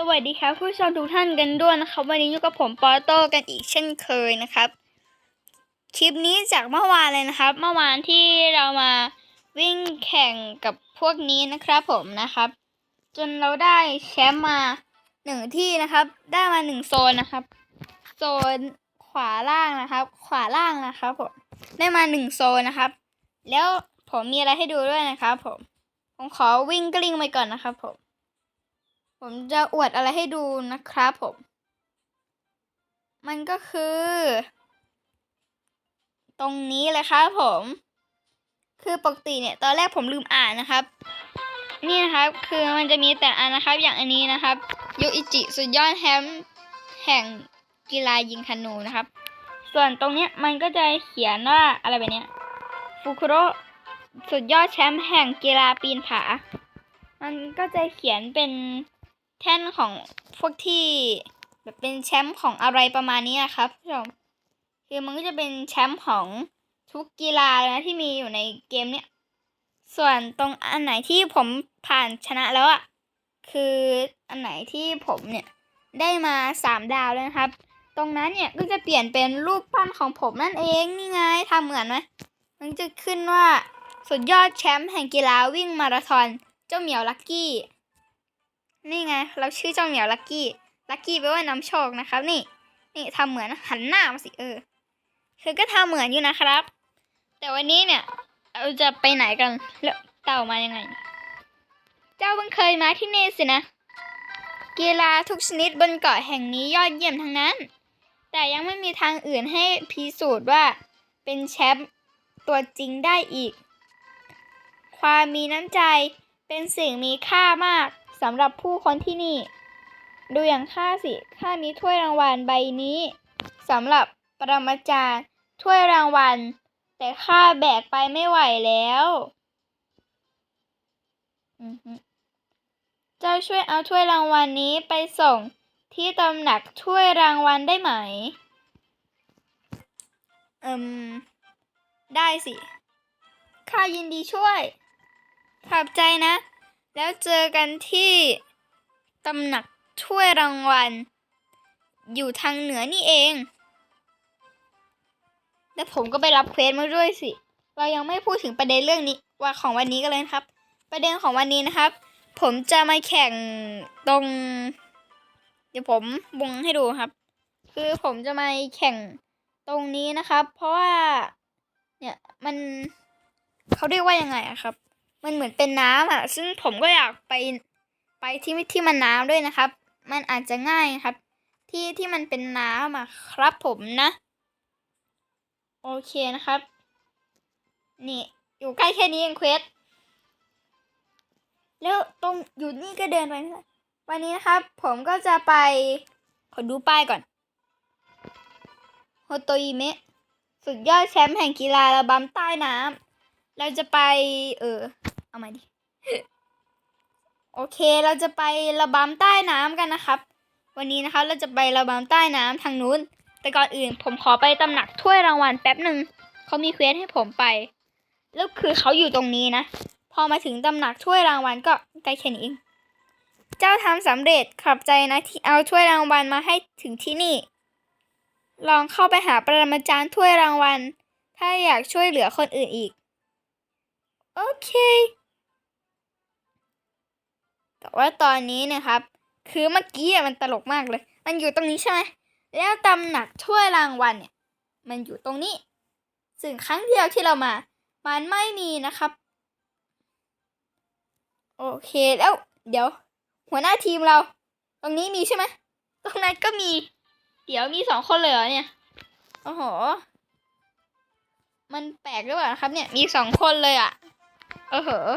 สวัสดีครับผู้ชมทุกท่านกันด้วยนะครับ วันนี้อยู่กับผมปอโต้กันอีกเช่นเคยนะครับ คลิปนี้จากเมื่อวานเลยนะครับ เมื่อวานที่เรามาวิ่งแข่งกับพวกนี้นะครับผมนะครับ จนเราได้แชมป์มาหนึ่งที่นะครับ ได้มาหนึ่งโซนนะครับ โซนขวาล่างนะครับ ขวาล่างนะครับผมได้มาหนึ่งโซนนะครับ แล้วผมมีอะไรให้ดูด้วยนะครับ ผมผมขอวิ่งกลิ้งไปก่อนนะครับผม ผมจะอวดอะไรให้ดูนะครับผม มันก็คือ ตรงนี้เลยครับผม คือปกติเนี่ย ตอนแรกผมลืมอ่านนะครับ นี่นะครับ คือมันจะมีแต่อันนะครับ อย่างอันนี้นะครับโยอิจิสุดยอดแฮมป์แห่งกีฬายิงธนูนะครับ ส่วนตรงเนี้ยมันก็จะเขียนว่าอะไรแบบเนี้ยฟุคุโรสุดยอดแชมป์แห่งกีฬาปีนผา มันก็จะเขียนเป็น แท่นของพวกที่แบบเป็นแชมป์ของอะไรประมาณนี้นะครับผู้ชมคือมันก็จะเป็นแชมป์ของทุกกีฬาเลยนะที่มีอยู่ในเกมเนี้ยส่วนตรงอันไหนที่ผมผ่านชนะแล้วอะ่ะคืออันไหนที่ผมเนี่ยได้มาสามดาวแล้วนะครับ ตรงนั้นเนี่ยก็จะเปลี่ยนเป็นรูปปั้นของผมนั่นเองนี่ไงทำเหมือนไหมมันจะขึ้นว่าสุดยอดแชมป์แห่งกีฬาวิ่งมาราธอนเจ้าเหมียวลักกี้ นี่ไง เราชื่อเจ้าเหมียวลักกี้ ลักกี้แปลว่านำโชคนะครับ นี่ นี่ทำเหมือนหันหน้ามาสิเออ คือก็ทำเหมือนอยู่นะครับ แต่วันนี้เนี่ย เราจะไปไหนกัน แล้วเต่ามายังไง เจ้าเพิ่งเคยมาที่นี่สินะ กีฬาทุกชนิดบนเกาะแห่งนี้ยอดเยี่ยมทั้งนั้น แต่ยังไม่มีทางอื่นให้พิสูจน์ว่าเป็นแชมป์ตัวจริงได้อีก ความมีน้ำใจเป็นสิ่งมีค่ามาก สำหรับผู้คนที่นี่ ดูอย่างข้าสิข้ามีถ้วยรางวัลใบนี้สำหรับปรมาจารย์ถ้วยรางวัล แต่ข้าแบกไปไม่ไหวแล้วเจ้าช่วยเอาถ้วยรางวัลนี้ไปส่งที่ตำหนักถ้วยรางวัลได้ไหมอิมได้สิ ข้ายินดีช่วย ขอบใจนะ แล้วเจอกันที่ตำหนักถ้วยรางวัล อยู่ทางเหนือนี่เอง แล้วผมก็ไปรับเควสมาด้วยสิ เรายังไม่พูดถึงประเด็นเรื่องนี้ว่าของวันนี้กันเลยนะครับ ประเด็นของวันนี้นะครับ ผมจะมาแข่งตรง เดี๋ยวผมวงให้ดูครับ คือผมจะมาแข่งตรงนี้นะครับ เพราะว่าเนี่ยมันเขาเรียกว่ายังไงอะครับ มันเหมือนเป็นน้ำอะ ซึ่งผมก็อยากไปไปที่ที่มันน้ำด้วยนะครับ มันอาจจะง่ายครับ ที่ที่มันเป็นน้ำอะครับผมนะ โอเคนะครับ นี่อยู่ใกล้แค่นี้เองเควสแล้วตรงอยู่นี่ก็เดินไปนะวันนี้นะครับ ผมก็จะไป ขอดูป้ายก่อนโฮโตอิเมะสุดยอดแชมป์แห่งกีฬาระบำใต้น้ำเราจะไป เออ เอามาดิ โอเคเราจะไประบำใต้น้ำกันนะครับ วันนี้นะคะเราจะไประบำใต้น้ำทางนู้น แต่ก่อนอื่นผมขอไปตำหนักถ้วยรางวัลแป๊บหนึ่งเขามีเควสให้ผมไป แล้วคือเขาอยู่ตรงนี้นะ พอมาถึงตำหนักถ้วยรางวัลก็ใกล้แค่นี้เองเจ้าทำสำเร็จขอบใจนะที่เอาถ้วยรางวัลมาให้ถึงที่นี่ ลองเข้าไปหาปรมาจารย์ถ้วยรางวัล ถ้าอยากช่วยเหลือคนอื่นอีก โอเค แต่ว่าตอนนี้นะครับ คือเมื่อกี้มันตลกมากเลย มันอยู่ตรงนี้ใช่ไหมแล้วตำหนักถ้วยรางวัลเนี่ย มันอยู่ตรงนี้ ซึ่งครั้งเดียวที่เรามา มันไม่มีนะครับ โอเคแล้วเดี๋ยว หัวหน้าทีมเรา ตรงนี้มีใช่ไหมตรงนั้นก็มี เดี๋ยวมีสองคนเลยเหรอเนี่ยโอ้โหมันแปลกหรือเปล่าครับเนี่ยมีสองคนเลยอะ่ะ เออเหอ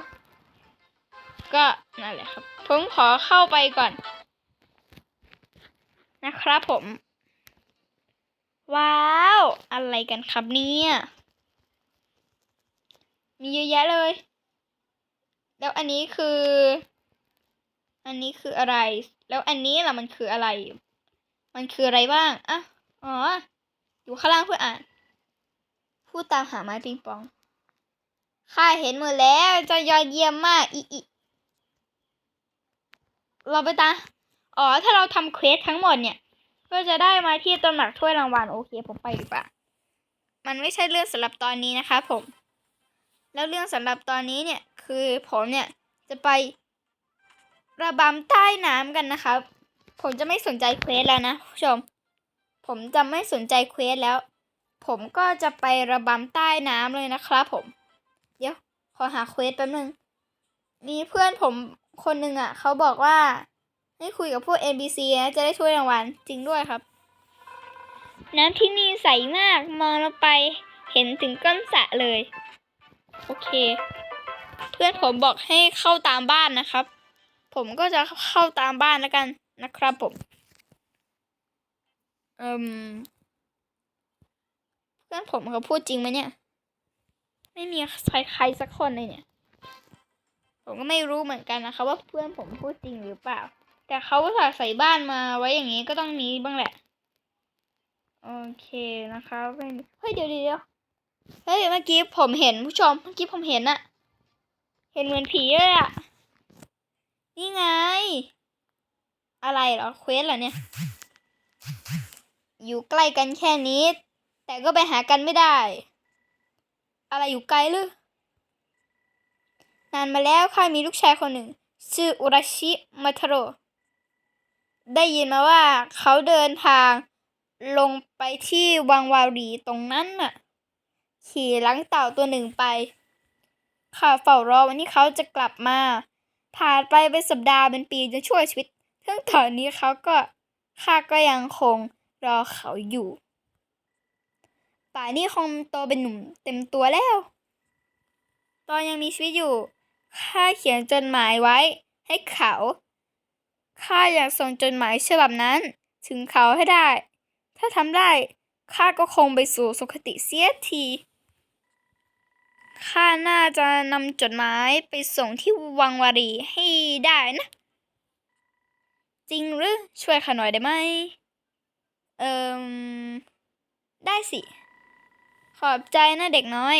ก็นั่นแหละครับ ผมขอเข้าไปก่อน นะครับผม ว้าว อะไรกันครับเนี่ย มีเยอะแยะเลย แล้วอันนี้คือ อันนี้คืออะไร แล้วอันนี้ล่ะมันคืออะไร มันคืออะไรบ้างอะอ๋อ อยู่ข้างล่างเพื่ออ่าน พูดตามหาไม้ปิงปอง ข้าเห็นหมดแล้วจะยอดเยี่ยมมาก อีอี เราไปตาอ๋อ ถ้าเราทำเควสทั้งหมดเนี่ย ก็จะได้มาที่ตำหนักถ้วยรางวัลโอเค ผมไปดีกว่า มันไม่ใช่เรื่องสำหรับตอนนี้นะคะ ผม แล้วเรื่องสำหรับตอนนี้เนี่ย คือผมเนี่ยจะไประบำใต้น้ำกันนะครับ ผมจะไม่สนใจเควสแล้วนะผู้ชม ผมจะไม่สนใจเควสแล้ว ผมก็จะไประบำใต้น้ำเลยนะครับผม เดี๋ยว ขอหาเควสแป๊บนึง มีเพื่อนผม คนหนึ่งอะเขาบอกว่า ให้คุยกับพวก NPC นะจะได้ช่วยรางวัลจริงด้วยครับ น้ำที่นี่ใสมากมองลงไปเห็นถึงก้นสระเลย โอเค เพื่อนผมบอกให้เข้าตามบ้านนะครับ ผมก็จะเข้าตามบ้านแล้วกันนะครับผมเอมเพื่อนผมเขาพูดจริงไหมเนี่ย ไม่มีใครใครสักคนเลยเนี่ย ผมก็ไม่รู้เหมือนกันนะคะ ว่าเพื่อนผมพูดจริงหรือเปล่า แต่เขาก็ใส่บ้านมาไว้อย่างนี้ก็ต้องมีบ้างแหละ โอเคนะคะไม่มีเฮ้ยเดี๋ยวเดี๋ยวเดี๋ยวเฮ้ยเมื่อกี้ผมเห็นผู้ชมเมื่อกี้ผมเห็นอะเห็นเหมือนผีเลยอะนี่ไง อะไรเหรอเควสเหรอเนี่ย อยู่ใกล้กันแค่นี้ แต่ก็ไปหากันไม่ได้ อะไรอยู่ไกลหรือ นานมาแล้วข้ามีลูกชายคนหนึ่ง ชื่ออุราชิมาทโร ได้ยินมาว่าเขาเดินทางลงไปที่วังวารีตรงนั้นน่ะ ขี่ลังเต่าตัวหนึ่งไป ข้าเฝ้ารอวันที่เขาจะกลับมา ผ่านไปเป็นสัปดาห์เป็นปีจะช่วยชีวิตทั้งตอนนี้เขาก็ข้าก็ยังคงรอเขาอยู่ ป่านนี้คงโตเป็นหนุ่มเต็มตัวแล้ว ตอนยังมีชีวิตอยู่ ข้าเขียนจดหมายไว้ให้เขาข้าอยากส่งจดหมายฉบับนั้น ถึงเขาให้ได้ ถ้าทำได้ข้าก็คงไปสู่สุคติเสียทีข้าน่าจะนำจดหมายไปส่งที่วังวารีให้ได้นะ จริงหรือช่วยข้าหน่อยได้ไหม เอิมได้สิ ขอบใจนะเด็กน้อย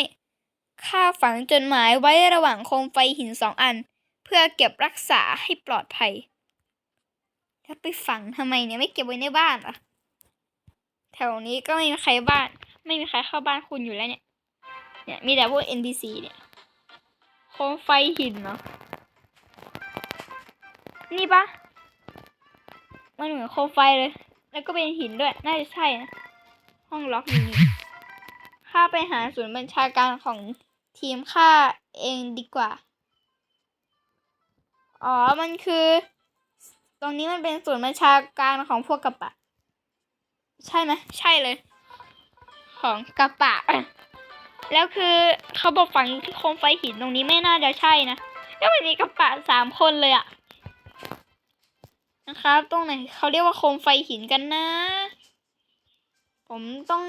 ข้าฝังจดหมายไว้ระหว่างโคมไฟหินสองอัน เพื่อเก็บรักษาให้ปลอดภัย แล้วไปฝังทำไมเนี่ยไม่เก็บไว้ในบ้านอะ แถวนี้ก็ไม่มีใครบ้าน ไม่มีใครเข้าบ้านคุณอยู่แล้วเนี่ย เนี่ยมีแต่พวก NPC เนี่ย โคมไฟหินเนาะนี่ปะมันเหมือนโคมไฟเลย แล้วก็เป็นหินด้วย น่าจะใช่นะ ห้องล็อกนี้ข้าไปหาศูนย์บัญชาการของ ทีมข้าเองดีกว่า อ๋อ มันคือ ตรงนี้มันเป็นศูนบัญชาการของพวกกระปะ ใช่ไหมใช่เลย ของกระปะ แล้วคือเขาบอกฝังที่โคมไฟหินตรงนี้ไม่น่าจะใช่นะ แล้วมันมีกระปะสามคนเลยอะนะครับ ตรงไหนเขาเรียกว่าโคมไฟหินกันนะ ผมต้อง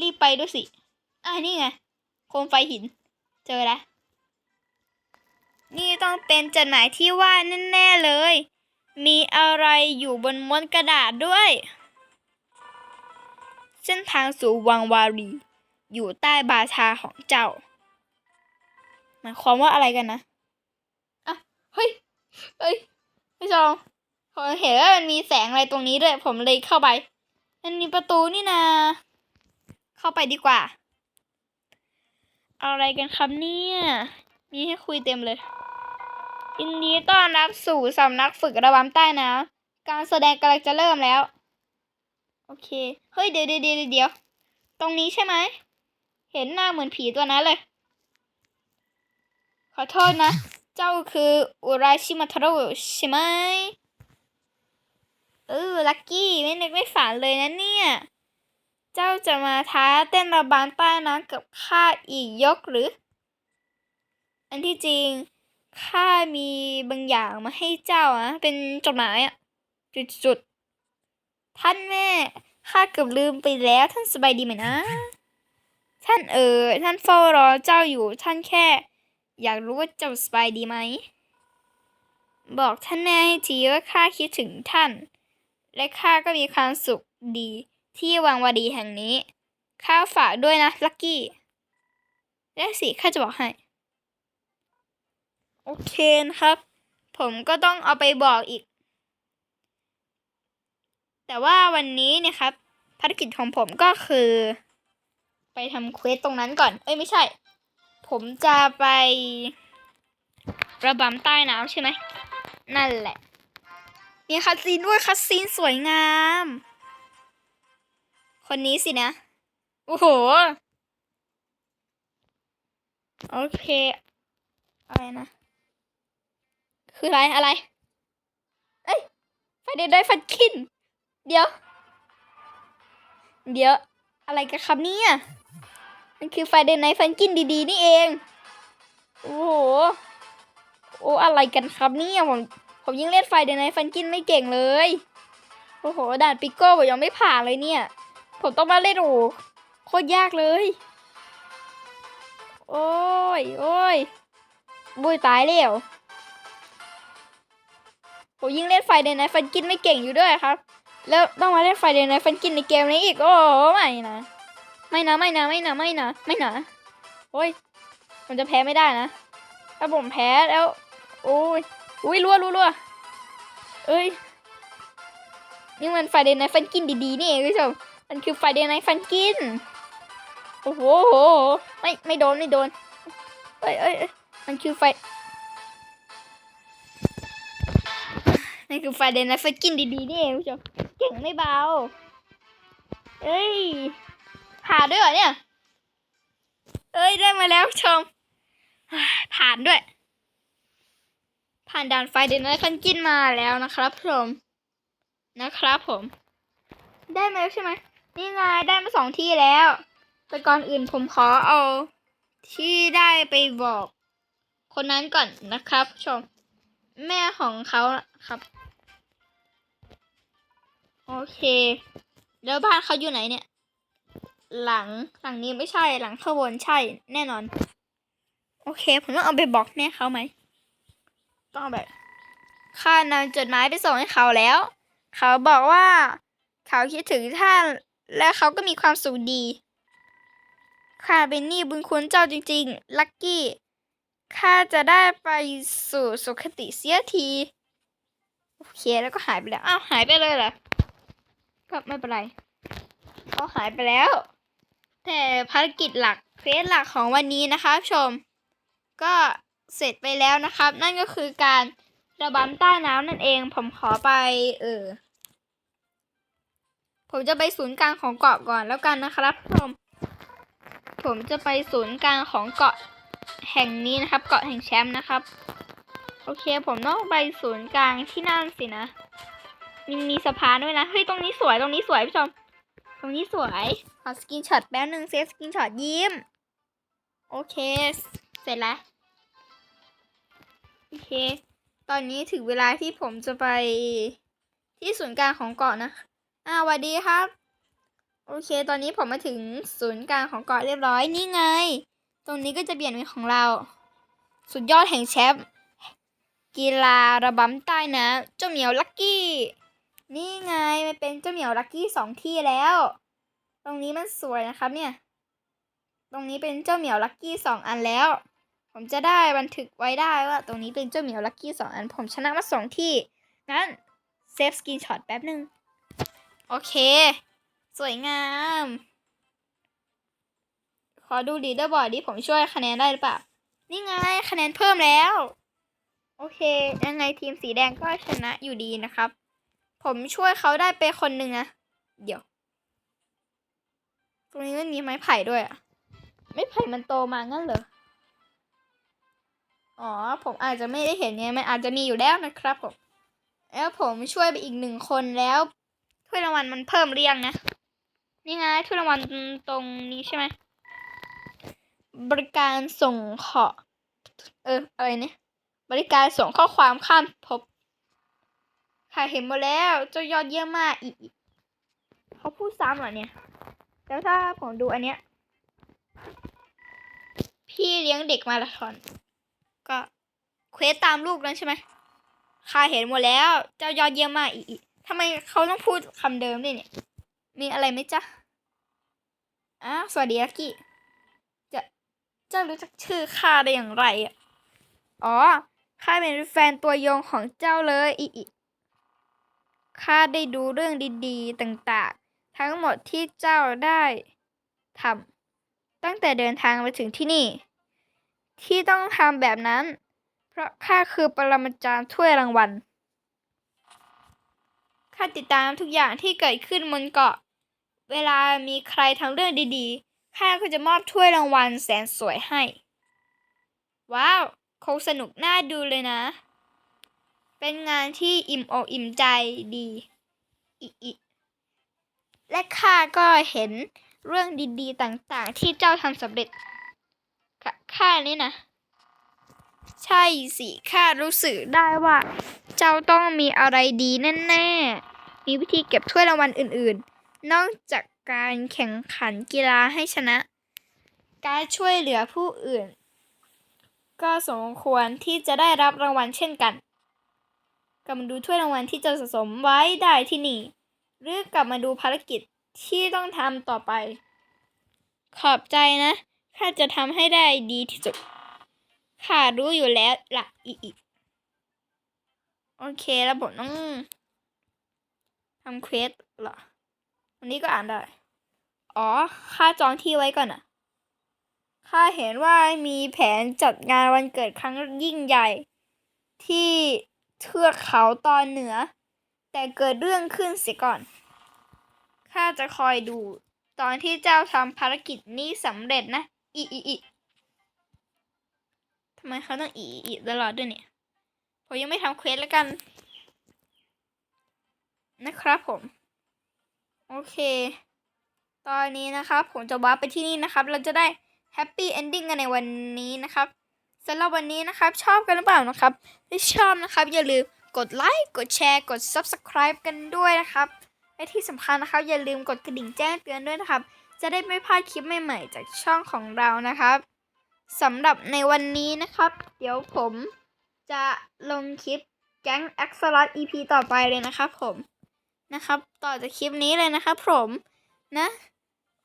รีบไปด้วยสิ อ่านี่ไง โคมไฟหิน เจอแล้วนี่ต้องเป็นจดหมายที่ว่าแน่ๆเลย มีอะไรอยู่บนม้วนกระดาษด้วย เส้นทางสู่วังวารี อยู่ใต้บาชาของเจ้า หมายความว่าอะไรกันนะอะเฮ้ยเฮ้ยพี่จองผมเห็นว่ามันมีแสงอะไรตรงนี้ด้วย ผมเลยเข้าไปมันมีประตูนี่นา เข้าไปดีกว่า เอาอะไรกันครับเนี่ย มีให้คุยเต็มเลยยินดีต้อนรับสู่สำนักฝึกระบำใต้น้ำการแสดงกำลังจะเริ่มแล้ว โอเค เฮ้ยเดี๋ยวเดี๋ยวเดี๋ยว ตรงนี้ใช่ไหม เห็นหน้าเหมือนผีตัวนั้นเลย ขอโทษนะ เจ้าคืออุราชิมาทาโร่ใช่ไหม เออ ลักกี้ ไม่นึกไม่ฝันเลยนะเนี่ย เจ้าจะมาท้าเต้นระบำใต้น้ำกับข้าอีกยกหรือ อันที่จริงข้ามีบางอย่างมาให้เจ้าอะเป็นจดหมายอะจุดๆท่านแม่ข้าเกือบลืมไปแล้วท่านสบายดีไหมนะ ท่านเออท่านเฝ้ารอเจ้าอยู่ท่านแค่ อยากรู้ว่าเจ้าสบายดีไหม บอกท่านแม่ให้ทีว่าข้าคิดถึงท่าน และข้าก็มีความสุขดี ที่วังวดีแห่งนี้ ข้าฝากด้วยนะลักกี้และสิข้าจะบอกให้ โอเคนะครับ ผมก็ต้องเอาไปบอกอีก แต่ว่าวันนี้เนี่ยครับ ภารกิจของผมก็คือ ไปทำเควสตรงนั้นก่อน เอ้ยไม่ใช่ ผมจะไประบำใต้น้ำใช่ไหม นั่นแหละมีคัสซีนด้วยคัสซีนสวยงาม คนนี้สินะ โอ้โห โอเค อะไรนะ คืออะไร อะไร เอ้ยไฟเดนได้ฟันคิน เดี๋ยว เดี๋ยว อะไรกันครับเนี่ยมันคือไฟเดนไนฟันกินดีๆ นี่เอง โอ้โห โอ้อะไรกันครับเนี่ยผม ผมยิ่งเล่นไฟเดนไนฟันกินไม่เก่งเลย โอ้โหด่านปิโก้ผมยังไม่ผ่านเลยเนี่ย ผมต้องมาเล่นโอ้โคตรยากเลย โอ้ย โอ้ยบุยตายแล้วผมยิ่งเล่นไฟเดนไนฟันกินไม่เก่งอยู่ด้วยครับ แล้วต้องมาเล่นไฟเดนไนฟันกินในเกมนี้อีก โอ้ไม่นะ ไม่นะ ไม่นะ ไม่นะ ไม่นะ ไม่นะ โอ้ยผมจะแพ้ไม่ได้นะ ถ้าผมแพ้แล้ว โอ้ย อุ้ยรัวรัวรัวเอ้ย นี่มันไฟเดนไนฟันกินดีๆนี่เองคุณผู้ชม มันคือไฟเดนไนฟันกิน โอ้โห ไม่ไม่โดนไม่โดน เอ้ยเอ้ยมันคือไฟนี่คือไฟเดนไนฟันกินดีๆนี่เองคุณผู้ชมเก่งไม่เบา เอ้ยผ่านด้วยเหรอเนี่ย เอ้ยได้มาแล้วชม ผ่านด้วย ผ่านด่านไฟเดนไนฟันกินมาแล้วนะครับผมนะครับผม ได้มาแล้วใช่ไหม นี่ไงได้มาสองที่แล้ว แต่ก่อนอื่นผมขอเอา ที่ได้ไปบอก คนนั้นก่อนนะครับชม แม่ของเขาครับ โอเค แล้วบ้านเขาอยู่ไหนเนี่ย หลังหลังนี้ไม่ใช่หลังข้างบนใช่แน่นอน โอเค ผมต้องเอาไปบอกแม่เขาไหมต้องแบบข้านำจดหมายไปส่งให้เขาแล้ว เขาบอกว่า เขาคิดถึงท่าน และเขาก็มีความสุขดีข้าเป็นหนี้บุญคุณเจ้าจริงๆ ลักกี้ข้าจะได้ไปสู่สุคติเสียที โอเคแล้วก็หายไปแล้ว อ้าวหายไปเลยเหรอ ก็ไม่เป็นไรเขาหายไปแล้ว แต่ภารกิจหลักเควสหลักของวันนี้นะคะชม ก็เสร็จไปแล้วนะครับ นั่นก็คือการระบำใต้น้ำนั่นเอง ผมขอไป เออ ผมจะไปศูนย์กลางของเกาะก่อนแล้วกันนะครับชมผมจะไปศูนย์กลางของเกาะแห่งนี้นะครับ เกาะแห่งแชมป์นะครับ โอเค ผมต้องไปศูนย์กลางที่นั่นสินะมีมีสะพานด้วยนะเฮ้ยตรงนี้สวยตรงนี้สวยพี่ชม ตรงนี้สวยขอสกินช็อตแป๊บหนึ่งเซฟสกินช็อตยิ้มโอเค เสร็จแล้วโอเค ตอนนี้ถึงเวลาที่ผมจะไปที่ศูนย์กลางของเกาะนะ อ่าสวัสดีครับ โอเค ตอนนี้ผมมาถึงศูนย์กลางของเกาะเรียบร้อยนี่ไง ตรงนี้ก็จะเปลี่ยนเป็นของเรา สุดยอดแห่งแชมป์กีฬาระบำใต้น้ำเจ้าเหมียวลักกี้ นี่ไงมันเป็นเจ้าเหมียวลักกี้สองที่แล้ว ตรงนี้มันสวยนะครับเนี่ย ตรงนี้เป็นเจ้าเหมียวลักกี้สองอันแล้ว ผมจะได้บันทึกไว้ได้ว่า ตรงนี้เป็นเจ้าเหมียวลักกี้สองอัน ผมชนะมาสองที่ งั้นเซฟสกินช็อตแป๊บหนึ่ง โอเค สวยงาม ขอดูลีดเดอร์บอร์ดดิผมช่วยคะแนนได้หรือเปล่า นี่ไงคะแนนเพิ่มแล้ว โอเค ยังไงทีมสีแดงก็ชนะอยู่ดีนะครับ ผมช่วยเขาได้ไปคนหนึ่งนะเดี๋ยว ตรงนี้มันมีไม้ไผ่ด้วยอะไม้ไผ่มันโตมางั้นเหรอ อ๋อ ผมอาจจะไม่ได้เห็นไงมันอาจจะมีอยู่แล้วนะครับผมแล้วผมช่วยไปอีกหนึ่งคนแล้ว ถ้วยรางวัลมันเพิ่มหรือยังนะ นี่ไงถ้วยรางวัลตรงนี้ใช่ไหม บริการส่งขอเออ อะไรเนี่ย บริการส่งข้อความข้ามภพค่ะเห็นหมดแล้ว เจ้ายอดเยี่ยมมากอีก เขาพูดซ้ำเหรอเนี่ย แล้วถ้าผมดูอันเนี้ย พี่เลี้ยงเด็กมาราธอน ก็เควสตามลูกนั้นใช่ไหมข้าเห็นหมดแล้ว เจ้ายอดเยี่ยมมากอีก ทำไมเขาต้องพูดคำเดิมด้วยเนี่ย มีอะไรไหมจ๊ะอ้าวสวัสดีลักกี้จะเจ้ารู้จักชื่อข้าได้อย่างไรอะอ๋อข้าเป็นแฟนตัวยงของเจ้าเลยอีอข้าได้ดูเรื่องดีๆต่างๆ ทั้งหมดที่เจ้าได้ทำตั้งแต่เดินทางมาถึงที่นี่ ที่ต้องทำแบบนั้น เพราะข้าคือปรมาจารย์ถ้วยรางวัล ข้าติดตามทุกอย่างที่เกิดขึ้นบนเกาะ เวลามีใครทำเรื่องดีๆ ข้าก็จะมอบถ้วยรางวัลแสนสวยให้ ว้าว คงสนุกน่าดูเลยนะ เป็นงานที่อิ่มอกอิ่มใจดีอีอีและข้าก็เห็นเรื่องดีๆต่างๆ ที่เจ้าทำสำเร็จข้านี่นะ ใช่สิข้ารู้สึกได้ว่า เจ้าต้องมีอะไรดีแน่ๆ มีวิธีเก็บถ้วยรางวัลอื่น ๆ นอกจากการแข่งขันกีฬาให้ชนะ การช่วยเหลือผู้อื่น ก็สมควรที่จะได้รับรางวัลเช่นกัน กลับมาดูถ้วยรางวัลที่จะสะสมไว้ได้ที่นี่ หรือกลับมาดูภารกิจที่ต้องทำต่อไป ขอบใจนะข้าจะทำให้ได้ดีที่สุดข้ารู้อยู่แล้วละอีอีโอเคแล้วผมต้อง ทำเควสเหรอวันนี้ก็อ่านได้ อ๋อข้าจองที่ไว้ก่อนอะข้าเห็นว่ามีแผนจัดงานวันเกิดครั้งยิ่งใหญ่ ที่เทือกเขาตอนเหนือ แต่เกิดเรื่องขึ้นเสียก่อน ข้าจะคอยดู ตอนที่เจ้าทำภารกิจนี้สำเร็จนะ อีอีอีทำไมเขาต้องอีอีอีตลอดด้วยเนี่ย ผมยังไม่ทำเควสแล้วกัน นะครับผม โอเค ตอนนี้นะครับ ผมจะวาร์ปไปที่นี่นะครับ เราจะได้แฮปปี้เอนดิ้งกันในวันนี้นะครับสำหรับวันนี้นะครับ ชอบกันหรือเปล่านะครับถ้าชอบนะครับ อย่าลืมกดไลค์กดแชร์กด Subscribe กันด้วยนะครับ และที่สำคัญนะครับ อย่าลืมกดกระดิ่งแจ้งเตือนด้วยนะครับ จะได้ไม่พลาดคลิปใหม่ๆ จากช่องของเรานะครับสำหรับในวันนี้นะครับ เดี๋ยวผมจะลงคลิปแก๊ง a x o l o t EP ต่อไปเลยนะครับผม นะครับ ต่อจากคลิปนี้เลยนะครับผมนะ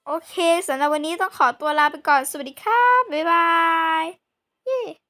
โอเคสำหรับวันนี้ต้องขอตัวลาไปก่อน สวัสดีครับ บ๊ายบาย เย้